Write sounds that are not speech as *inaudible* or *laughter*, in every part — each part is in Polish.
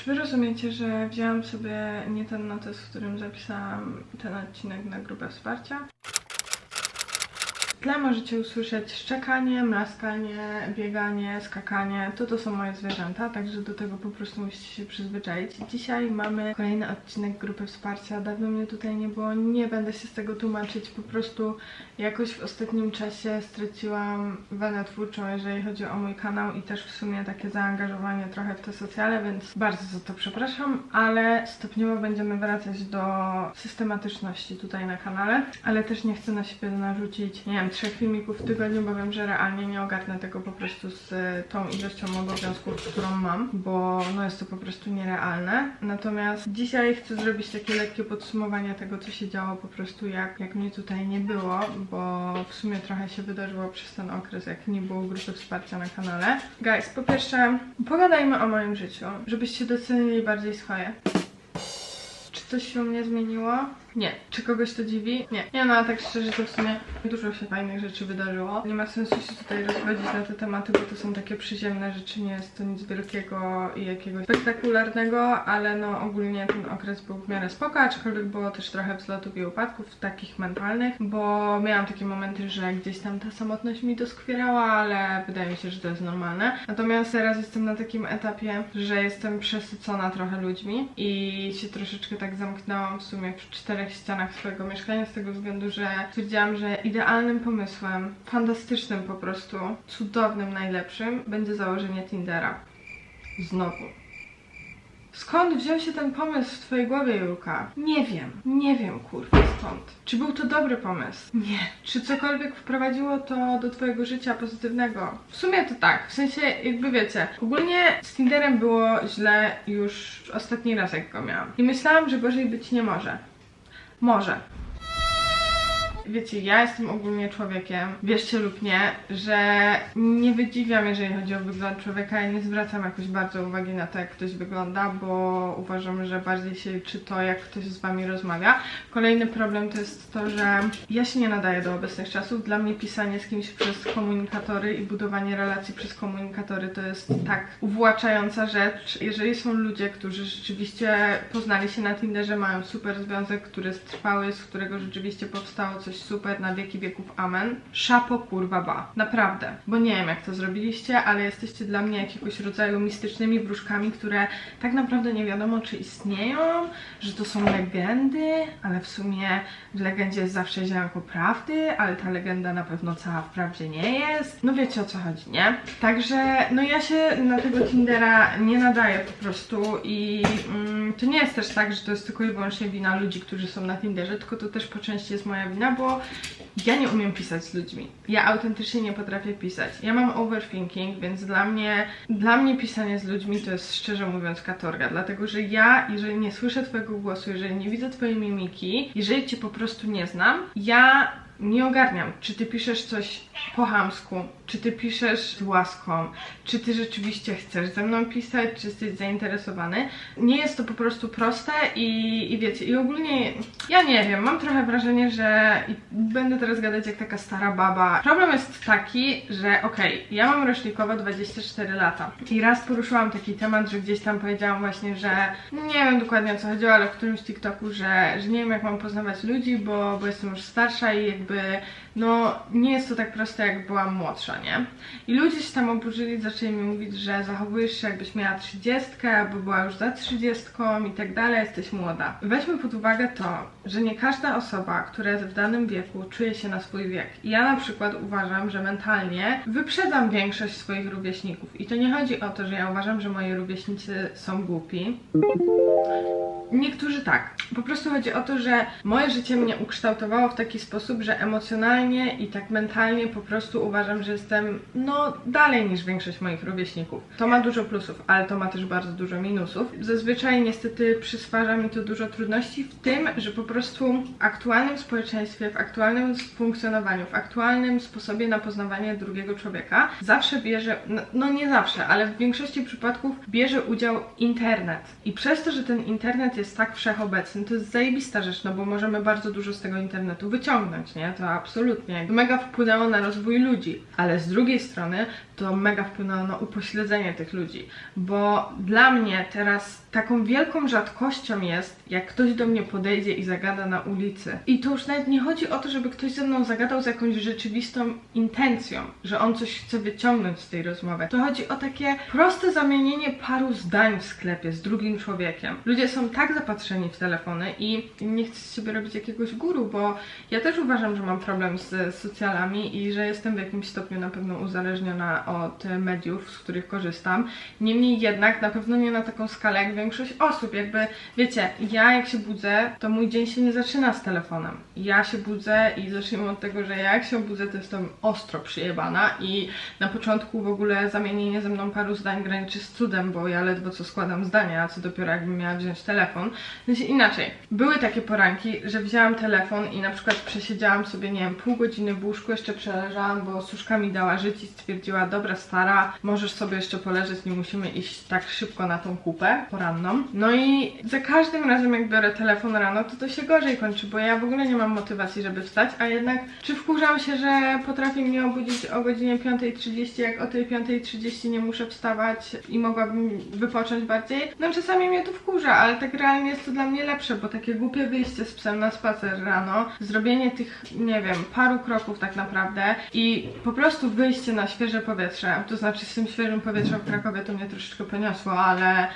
Czy wy rozumiecie, że wzięłam sobie nie ten notes, w którym zapisałam ten odcinek na grupę wsparcia? Tle możecie usłyszeć szczekanie, mlaskanie, bieganie, skakanie. To to są moje zwierzęta, także do tego po prostu musicie się przyzwyczaić. Dzisiaj mamy kolejny odcinek grupy wsparcia. Dawno mnie tutaj nie było, nie będę się z tego tłumaczyć. Po prostu jakoś w ostatnim czasie straciłam wenę twórczą, jeżeli chodzi o mój kanał i też w sumie takie zaangażowanie trochę w te socjale, więc bardzo za to przepraszam, ale stopniowo będziemy wracać do systematyczności tutaj na kanale, ale też nie chcę na siebie narzucić, nie wiem, trzech filmików w tygodniu, bo wiem, że realnie nie ogarnę tego po prostu z e, tą ilością obowiązków, którą mam, bo no jest to po prostu nierealne. Natomiast dzisiaj chcę zrobić takie lekkie podsumowanie tego, co się działo po prostu jak, jak mnie tutaj nie było, bo w sumie trochę się wydarzyło przez ten okres, jak nie było grupy wsparcia na kanale. Guys, po pierwsze, pogadajmy o moim życiu, żebyście docenili bardziej swoje. Czy coś się u mnie zmieniło? Nie. Czy kogoś to dziwi? Nie. Nie no, a tak szczerze to w sumie dużo się fajnych rzeczy wydarzyło. Nie ma sensu się tutaj rozwodzić na te tematy, bo to są takie przyziemne rzeczy, nie jest to nic wielkiego i jakiegoś spektakularnego, ale no ogólnie ten okres był w miarę spoko, aczkolwiek było też trochę wzlotów i upadków takich mentalnych, bo miałam takie momenty, że gdzieś tam ta samotność mi doskwierała, ale wydaje mi się, że to jest normalne. Natomiast teraz jestem na takim etapie, że jestem przesycona trochę ludźmi i się troszeczkę tak zamknęłam w sumie w czterech ścianach swojego mieszkania z tego względu, że stwierdziłam, że idealnym pomysłem, fantastycznym po prostu, cudownym, najlepszym będzie założenie Tindera. Znowu. Skąd wziął się ten pomysł w twojej głowie, Julka? Nie wiem, nie wiem, kurwa, skąd. Czy był to dobry pomysł? Nie. Czy cokolwiek wprowadziło to do twojego życia pozytywnego? W sumie to tak, w sensie jakby wiecie, ogólnie z Tinderem było źle już ostatni raz jak go miałam. I myślałam, że gorzej być nie może. Może. Wiecie, ja jestem ogólnie człowiekiem, wierzcie lub nie, że nie wydziwiam, jeżeli chodzi o wygląd człowieka i nie zwracam jakoś bardzo uwagi na to, jak ktoś wygląda, bo uważam, że bardziej się liczy to, jak ktoś z wami rozmawia. Kolejny problem to jest to, że ja się nie nadaję do obecnych czasów. Dla mnie pisanie z kimś przez komunikatory i budowanie relacji przez komunikatory to jest tak uwłaczająca rzecz. Jeżeli są ludzie, którzy rzeczywiście poznali się na Tinderze, mają super związek, który jest trwały, z którego rzeczywiście powstało coś super na wieki wieków, amen. Szapo kurwa ba. Naprawdę. Bo nie wiem jak to zrobiliście, ale jesteście dla mnie jakiegoś rodzaju mistycznymi wróżkami, które tak naprawdę nie wiadomo czy istnieją, że to są legendy, ale w sumie w legendzie jest zawsze ziarnko prawdy, ale ta legenda na pewno cała w prawdzie nie jest. No wiecie o co chodzi, nie? Także no ja się na tego Tindera nie nadaję po prostu i mm, to nie jest też tak, że to jest tylko i wyłącznie wina ludzi, którzy są na Tinderze, tylko to też po części jest moja wina, bo ja nie umiem pisać z ludźmi. Ja autentycznie nie potrafię pisać. Ja mam overthinking, więc dla mnie, dla mnie pisanie z ludźmi to jest szczerze mówiąc katorga, dlatego że ja, jeżeli nie słyszę twojego głosu, jeżeli nie widzę twojej mimiki, jeżeli cię po prostu nie znam, ja nie ogarniam, czy ty piszesz coś po chamsku, czy ty piszesz z łaską, czy ty rzeczywiście chcesz ze mną pisać, czy jesteś zainteresowany. Nie jest to po prostu proste i, i wiecie, i ogólnie ja nie wiem, mam trochę wrażenie, że będę teraz gadać jak taka stara baba. Problem jest taki, że okej, ja mam rocznikowo 24 lata. I raz poruszyłam taki temat, że gdzieś tam powiedziałam właśnie, że nie wiem dokładnie o co chodziło, ale w którymś TikToku, że, że nie wiem jak mam poznawać ludzi, bo, bo jestem już starsza i jakby no nie jest to tak proste jak byłam młodsza, nie? I ludzie się tam oburzyli, zaczęli mi mówić, że zachowujesz się jakbyś miała 30, bo była już za 30 i tak dalej, jesteś młoda. Weźmy pod uwagę to, że nie każda osoba, która jest w danym wieku, czuje się na swój wiek. I ja na przykład uważam, że mentalnie wyprzedzam większość swoich rówieśników. I to nie chodzi o to, że ja uważam, że moi rówieśnicy są głupi. Niektórzy tak. Po prostu chodzi o to, że moje życie mnie ukształtowało w taki sposób, że emocjonalnie i tak mentalnie po prostu uważam, że jestem no dalej niż większość moich rówieśników. To ma dużo plusów, ale to ma też bardzo dużo minusów. Zazwyczaj niestety przysparza mi to dużo trudności w tym, że po prostu w aktualnym społeczeństwie, w aktualnym funkcjonowaniu, w aktualnym sposobie na poznawanie drugiego człowieka zawsze bierze, no, no nie zawsze, ale w większości przypadków bierze udział internet. I przez to, że ten internet jest tak wszechobecny, to jest zajebista rzecz, no bo możemy bardzo dużo z tego internetu wyciągnąć, nie? To absolutnie. Mega wpłynęło na rozwój ludzi, ale z drugiej strony to mega wpłynęło na upośledzenie tych ludzi, bo dla mnie teraz taką wielką rzadkością jest, jak ktoś do mnie podejdzie i zagada na ulicy. I to już nawet nie chodzi o to, żeby ktoś ze mną zagadał z jakąś rzeczywistą intencją, że on coś chce wyciągnąć z tej rozmowy. To chodzi o takie proste zamienienie paru zdań w sklepie z drugim człowiekiem. Ludzie są tak zapatrzeni w telefony i nie chcę z siebie robić jakiegoś guru, bo ja też uważam, że mam problem z socjalami i że jestem w jakimś stopniu na pewno uzależniona od mediów, z których korzystam. Niemniej jednak na pewno nie na taką skalę jak większość osób. Jakby, wiecie, ja jak się budzę, to mój dzień się nie zaczyna z telefonem. Ja się budzę i zacznijmy od tego, że ja jak się obudzę, to jestem ostro przyjebana i na początku w ogóle zamienienie ze mną paru zdań graniczy z cudem, bo ja ledwo co składam zdania, a co dopiero jakbym miała wziąć telefon. Znaczy inaczej, były takie poranki, że wzięłam telefon i na przykład przesiedziałam sobie, nie wiem, pół godziny w łóżku, jeszcze przeleżałam, bo suszka mi dała żyć i stwierdziła, dobra stara, możesz sobie jeszcze poleżeć, nie musimy iść tak szybko na tą kupę poranną. No i za każdym razem jak biorę telefon rano, to to się gorzej kończy, bo ja w ogóle nie mam motywacji, żeby wstać, a jednak czy wkurzam się, że potrafi mnie obudzić o godzinie 5.30, jak o tej 5.30 nie muszę wstawać i mogłabym wypocząć bardziej? No czasami mnie to wkurza, ale tak realnie jest to dla mnie lepsze, bo takie głupie wyjście z psem na spacer rano, zrobienie tych, nie wiem, paru kroków tak naprawdę i po prostu wyjście na świeże powietrze, to znaczy z tym świeżym powietrzem w Krakowie to mnie troszeczkę poniosło, ale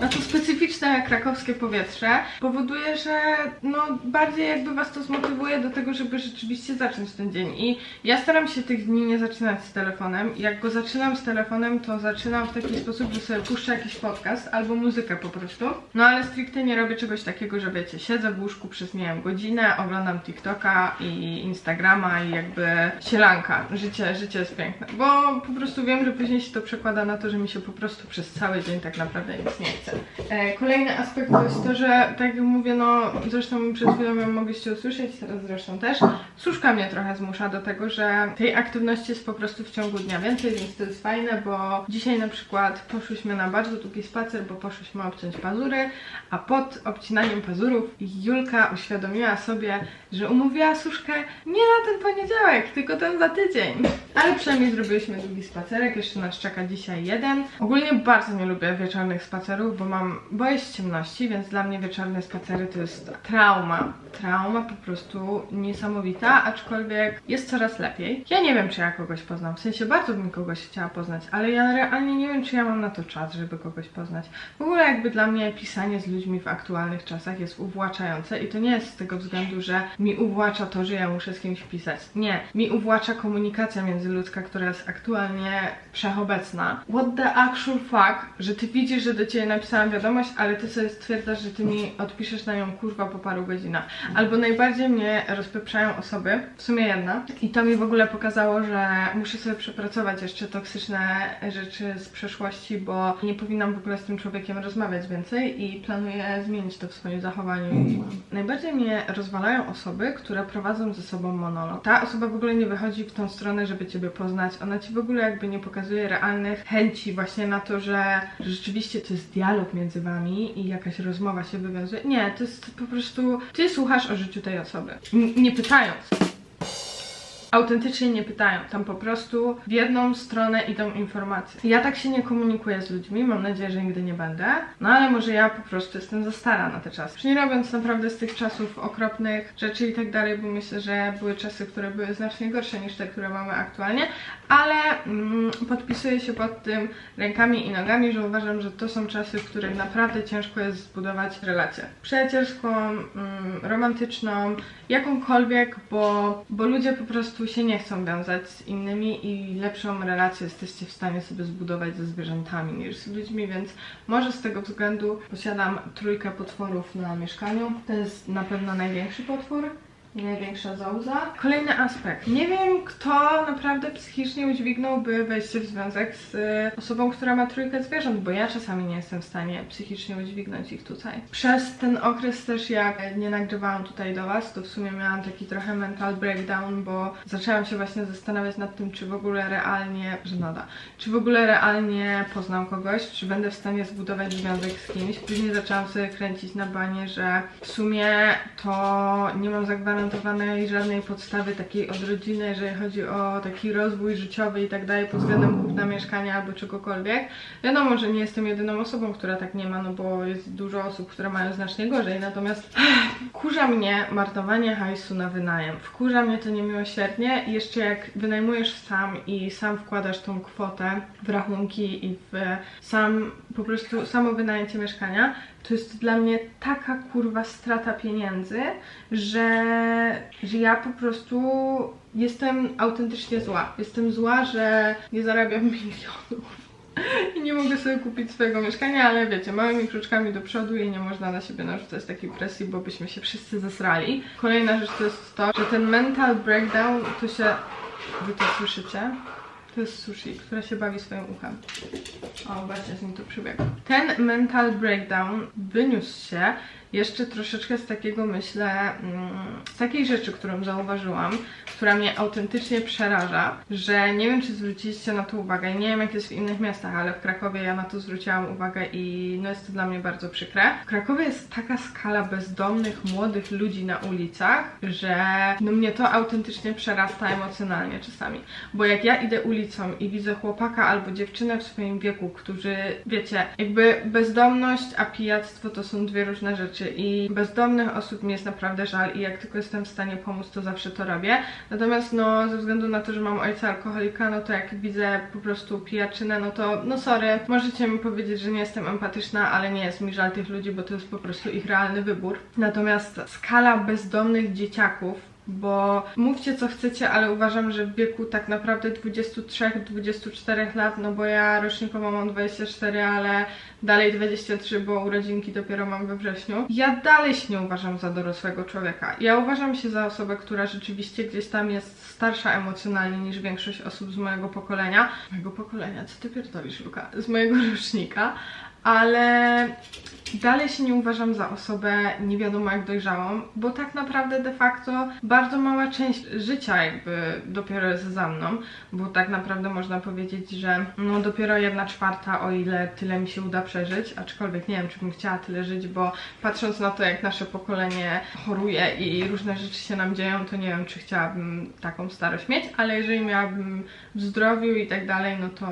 no to specyficzne krakowskie powietrze powoduje, że no bardziej jakby was to zmotywuje do tego, żeby rzeczywiście zacząć ten dzień. I ja staram się tych dni nie zaczynać z telefonem. Jak go zaczynam z telefonem, to zaczynam w taki sposób, że sobie puszczę jakiś podcast albo muzykę po prostu. No ale stricte nie robię czegoś takiego, że wiecie, siedzę w łóżku przez nie wiem, godzinę, oglądam TikToka i Instagrama i jakby sielanka. Życie, życie jest piękne. Bo po prostu wiem, że później się to przekłada na to, że mi się po prostu przez cały dzień tak naprawdę nic nie chce. E, kolejny aspekt to jest to, że tak jak mówię, no zresztą przed chwilą ją mogliście usłyszeć, teraz zresztą też, suszka mnie trochę zmusza do tego, że tej aktywności jest po prostu w ciągu dnia więcej, więc to jest fajne, bo dzisiaj na przykład poszłyśmy na bardzo długi spacer, bo poszłyśmy obciąć pazury, a pod obcinaniem pazurów Julka uświadomiła sobie, że umówiła suszkę nie na ten poniedziałek, tylko ten za tydzień. Ale przynajmniej zrobiliśmy długi spacerek, jeszcze nas czeka dzisiaj jeden. Ogólnie bardzo nie lubię wieczornych spacerów, bo mam, boję się ciemności, więc dla mnie wieczorne spacery to jest trauma. Trauma po prostu niesamowita, aczkolwiek jest coraz lepiej. Ja nie wiem, czy ja kogoś poznam, w sensie bardzo bym kogoś chciała poznać, ale ja realnie nie wiem, czy ja mam na to czas, żeby kogoś poznać. W ogóle jakby dla mnie pisanie z ludźmi w aktualnych czasach jest uwłaczające i to nie jest z tego względu, że mi uwłacza to, że ja muszę z kimś pisać. Nie, mi uwłacza komunikacja międzyludzka, która jest aktualnie wszechobecna. What the actual fuck, że ty widzisz, że do ciebie napisałam wiadomość, ale ty sobie stwierdzasz, że ty mi odpiszesz na nią kurwa po paru godzinach. Albo najbardziej mnie rozpieprzają osoby, w sumie jedna, i to mi w ogóle pokazało, że muszę sobie przepracować jeszcze toksyczne rzeczy z przeszłości, bo nie powinnam w ogóle z tym człowiekiem rozmawiać więcej i planuję zmienić to w swoim zachowaniu. I najbardziej mnie rozwalają osoby, które prowadzą ze sobą monolog. Ta osoba w ogóle nie wychodzi w tą stronę, żeby ciebie poznać. Ona ci w ogóle jakby nie pokazuje realnych chęci właśnie na to, że rzeczywiście to jest dialog między wami i jakaś rozmowa się wywiązuje. Nie, to jest po prostu ty słuchasz o życiu tej osoby. N- nie pytając autentycznie nie pytają. Tam po prostu w jedną stronę idą informacje. Ja tak się nie komunikuję z ludźmi, mam nadzieję, że nigdy nie będę. No ale może ja po prostu jestem za stara na te czasy. Już nie robiąc naprawdę z tych czasów okropnych rzeczy i tak dalej, bo myślę, że były czasy, które były znacznie gorsze niż te, które mamy aktualnie, ale mm, podpisuję się pod tym rękami i nogami, że uważam, że to są czasy, w których naprawdę ciężko jest zbudować relację przyjacielską, mm, romantyczną, jakąkolwiek, bo, bo ludzie po prostu się nie chcą wiązać z innymi i lepszą relację jesteście w stanie sobie zbudować ze zwierzętami niż z ludźmi, więc może z tego względu posiadam trójkę potworów na mieszkaniu. To jest na pewno największy potwór. Największa zauza. Kolejny aspekt. Nie wiem, kto naprawdę psychicznie udźwignąłby wejście w związek z y, osobą, która ma trójkę zwierząt, bo ja czasami nie jestem w stanie psychicznie udźwignąć ich tutaj. Przez ten okres też, jak nie nagrywałam tutaj do Was, to w sumie miałam taki trochę mental breakdown, bo zaczęłam się właśnie zastanawiać nad tym, czy w ogóle realnie, że nada, czy w ogóle realnie poznam kogoś, czy będę w stanie zbudować związek z kimś. Później zaczęłam sobie kręcić na banie, że w sumie to nie mam zagwarantowanej żadnej podstawy takiej od rodziny, jeżeli chodzi o taki rozwój życiowy i tak dalej pod względem kupna mieszkania albo czegokolwiek. Wiadomo, że nie jestem jedyną osobą, która tak nie ma, no bo jest dużo osób, które mają znacznie gorzej, natomiast *sighs* wkurza mnie marnowanie hajsu na wynajem. Wkurza mnie to niemiłosiernie i jeszcze jak wynajmujesz sam i sam wkładasz tą kwotę w rachunki i w sam po prostu samo wynajęcie mieszkania, to jest dla mnie taka kurwa strata pieniędzy, że, że ja po prostu jestem autentycznie zła. Jestem zła, że nie zarabiam *laughs* milionów. I nie mogę sobie kupić swojego mieszkania, ale wiecie, małymi kruczkami do przodu i nie można na siebie narzucać takiej presji, bo byśmy się wszyscy zesrali. Kolejna rzecz to jest to, że ten mental breakdown to się... Wy to słyszycie? To jest sushi, która się bawi swoim uchem. O, właśnie z nim tu przybiegł. Ten mental breakdown wyniósł się jeszcze troszeczkę z takiego, myślę, mm, z takiej rzeczy, którą zauważyłam, która mnie autentycznie przeraża, że nie wiem, czy zwróciliście na to uwagę, nie wiem, jak jest w innych miastach, ale w Krakowie ja na to zwróciłam uwagę i no jest to dla mnie bardzo przykre. W Krakowie jest taka skala bezdomnych, młodych ludzi na ulicach, że no mnie to autentycznie przerasta emocjonalnie czasami, bo jak ja idę ulicą i widzę chłopaka albo dziewczynę w swoim wieku, którzy, wiecie, jakby bezdomność, a pijactwo to są dwie różne rzeczy i bezdomnych osób mi jest naprawdę żal i jak tylko jestem w stanie pomóc, to zawsze to robię. Natomiast no, ze względu na to, że mam ojca alkoholika, no to jak widzę po prostu pijaczynę, no to no sorry, możecie mi powiedzieć, że nie jestem empatyczna, ale nie jest mi żal tych ludzi, bo to jest po prostu ich realny wybór. Natomiast skala bezdomnych dzieciaków bo mówcie co chcecie, ale uważam, że w wieku tak naprawdę 23-24 lat, no bo ja rocznikowo mam 24, ale dalej 23, bo urodzinki dopiero mam we wrześniu. Ja dalej się nie uważam za dorosłego człowieka. Ja uważam się za osobę, która rzeczywiście gdzieś tam jest starsza emocjonalnie niż większość osób z mojego pokolenia. Mojego pokolenia, co ty pierdolisz, Luka? Z mojego *laughs* rocznika, ale dalej się nie uważam za osobę nie wiadomo jak dojrzałą, bo tak naprawdę de facto bardzo mała część życia jakby dopiero jest za mną, bo tak naprawdę można powiedzieć, że no dopiero jedna czwarta, o ile tyle mi się uda przeżyć, aczkolwiek nie wiem, czy bym chciała tyle żyć, bo patrząc na to, jak nasze pokolenie choruje i różne rzeczy się nam dzieją, to nie wiem, czy chciałabym taką starość mieć, ale jeżeli miałabym w zdrowiu i tak dalej, no to,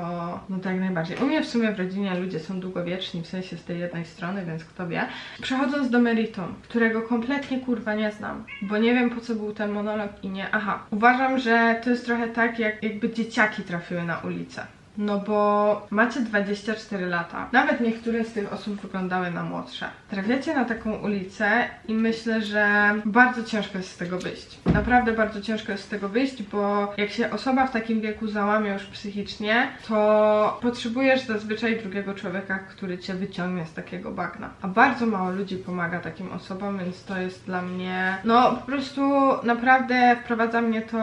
no to jak najbardziej. U mnie w sumie w rodzinie ludzie są długowieczni, w sensie z tej jednej strony, więc kto wie. Przechodząc do meritum, którego kompletnie kurwa nie znam, bo nie wiem po co był ten monolog i nie. Aha, uważam, że to jest trochę tak, jak jakby dzieciaki trafiły na ulicę. No bo macie 24 lata. Nawet niektóre z tych osób wyglądały na młodsze. Trafiacie na taką ulicę i myślę, że bardzo ciężko jest z tego wyjść. Naprawdę bardzo ciężko jest z tego wyjść, bo jak się osoba w takim wieku załamie już psychicznie, to potrzebujesz zazwyczaj drugiego człowieka, który cię wyciągnie z takiego bagna. A bardzo mało ludzi pomaga takim osobom, więc to jest dla mnie, no po prostu naprawdę wprowadza mnie to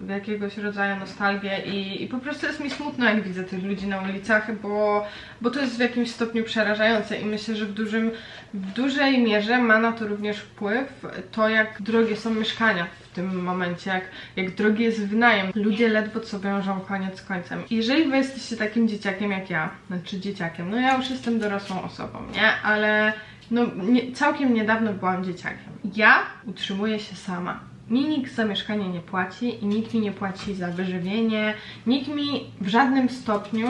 w jakiegoś rodzaju nostalgię i, i po prostu jest mi smutno, jak widzę tych ludzi na ulicach, bo, bo to jest w jakimś stopniu przerażające i myślę, że w, dużym, w dużej mierze ma na to również wpływ to, jak drogie są mieszkania w tym momencie, jak, jak drogi jest wynajem. Ludzie ledwo co wiążą koniec z końcem. Jeżeli wy jesteście takim dzieciakiem jak ja, znaczy dzieciakiem, no ja już jestem dorosłą osobą, nie? Ale no nie, całkiem niedawno byłam dzieciakiem. Ja utrzymuję się sama. Mi nikt za mieszkanie nie płaci i nikt mi nie płaci za wyżywienie, nikt mi w żadnym stopniu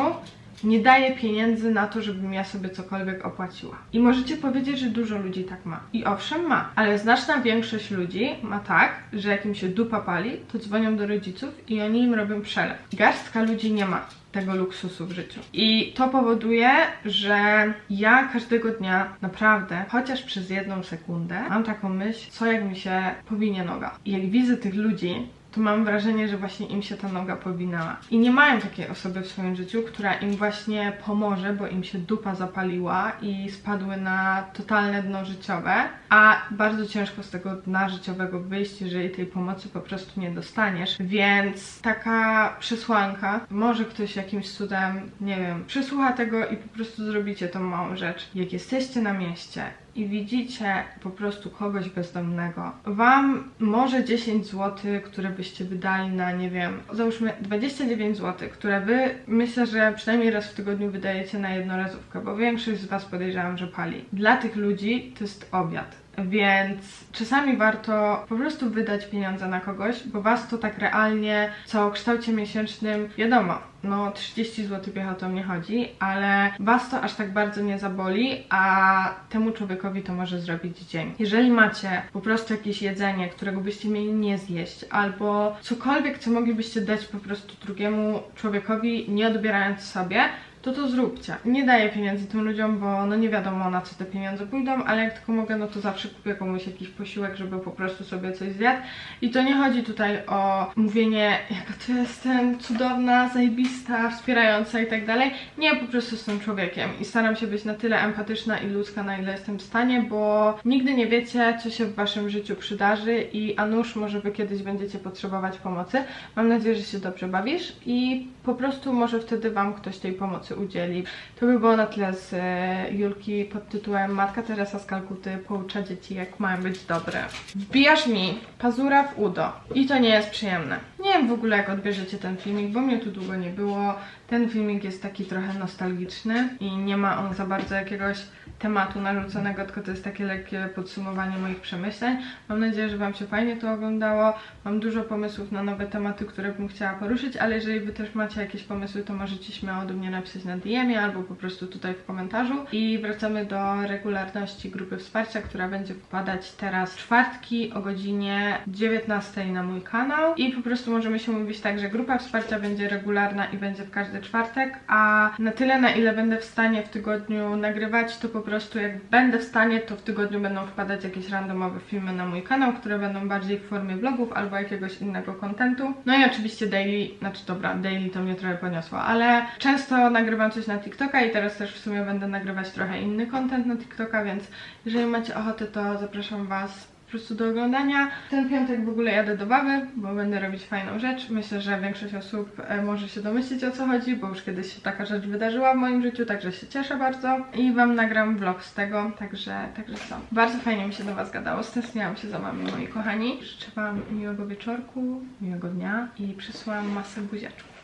nie daje pieniędzy na to, żebym ja sobie cokolwiek opłaciła. I możecie powiedzieć, że dużo ludzi tak ma. I owszem ma, ale znaczna większość ludzi ma tak, że jak im się dupa pali, to dzwonią do rodziców i oni im robią przelew. Garstka ludzi nie ma tego luksusu w życiu. I to powoduje, że ja każdego dnia naprawdę, chociaż przez jedną sekundę, mam taką myśl, co jak mi się powinie noga. I jak widzę tych ludzi, to mam wrażenie, że właśnie im się ta noga powinęła. I nie mają takiej osoby w swoim życiu, która im właśnie pomoże, bo im się dupa zapaliła i spadły na totalne dno życiowe, a bardzo ciężko z tego dna życiowego wyjść, jeżeli tej pomocy po prostu nie dostaniesz. Więc taka przesłanka, może ktoś jakimś cudem, nie wiem, przesłucha tego i po prostu zrobicie tą małą rzecz. Jak jesteście na mieście i widzicie po prostu kogoś bezdomnego, wam może 10 zł, które byście wydali na, nie wiem, załóżmy 29 zł, które wy myślę, że przynajmniej raz w tygodniu wydajecie na jednorazówkę, bo większość z was podejrzewam, że pali. Dla tych ludzi to jest obiad. Więc czasami warto po prostu wydać pieniądze na kogoś, bo was to tak realnie, co o kształcie miesięcznym, wiadomo, no 30 zł piechotą nie chodzi, ale was to aż tak bardzo nie zaboli, a temu człowiekowi to może zrobić dzień. Jeżeli macie po prostu jakieś jedzenie, którego byście mieli nie zjeść, albo cokolwiek, co moglibyście dać po prostu drugiemu człowiekowi, nie odbierając sobie, to to zróbcie. Nie daję pieniędzy tym ludziom, bo no nie wiadomo na co te pieniądze pójdą, ale jak tylko mogę, no to zawsze kupię komuś jakiś posiłek, żeby po prostu sobie coś zjadł. I to nie chodzi tutaj o mówienie, jaka to jestem cudowna, zajebista, wspierająca i tak dalej. Nie, po prostu jestem człowiekiem i staram się być na tyle empatyczna i ludzka, na ile jestem w stanie, bo nigdy nie wiecie, co się w waszym życiu przydarzy i a nuż może wy kiedyś będziecie potrzebować pomocy. Mam nadzieję, że się dobrze bawisz i po prostu może wtedy wam ktoś tej pomocy udzieli. To by było na tyle z e, Julki pod tytułem Matka Teresa z Kalkuty poucza dzieci jak mają być dobre. Wbijasz mi pazura w udo i to nie jest przyjemne. Nie wiem w ogóle jak odbierzecie ten filmik, bo mnie tu długo nie było. Ten filmik jest taki trochę nostalgiczny i nie ma on za bardzo jakiegoś tematu narzuconego, tylko to jest takie lekkie podsumowanie moich przemyśleń. Mam nadzieję, że Wam się fajnie to oglądało. Mam dużo pomysłów na nowe tematy, które bym chciała poruszyć, ale jeżeli Wy też macie jakieś pomysły, to możecie śmiało do mnie napisać na DM-ie albo po prostu tutaj w komentarzu. I wracamy do regularności grupy wsparcia, która będzie wpadać teraz czwartki o godzinie 19 na mój kanał. I po prostu możemy się mówić tak, że grupa wsparcia będzie regularna i będzie w każdy czwartek, a na tyle, na ile będę w stanie w tygodniu nagrywać, to po prostu jak będę w stanie, to w tygodniu będą wpadać jakieś randomowe filmy na mój kanał, które będą bardziej w formie vlogów albo jakiegoś innego kontentu. No i oczywiście daily, znaczy dobra, daily to mnie trochę poniosło, ale często nagrywam coś na TikToka i teraz też w sumie będę nagrywać trochę inny content na TikToka, więc jeżeli macie ochotę, to zapraszam Was po prostu do oglądania. Ten piątek w ogóle jadę do baby, bo będę robić fajną rzecz. Myślę, że większość osób e, może się domyślić o co chodzi, bo już kiedyś się taka rzecz wydarzyła w moim życiu, także się cieszę bardzo. I Wam nagram vlog z tego, także, także co. Bardzo fajnie mi się do Was gadało, stęskniłam się za Wami, moi kochani. Życzę Wam miłego wieczorku, miłego dnia i przysłałam masę buziaczków.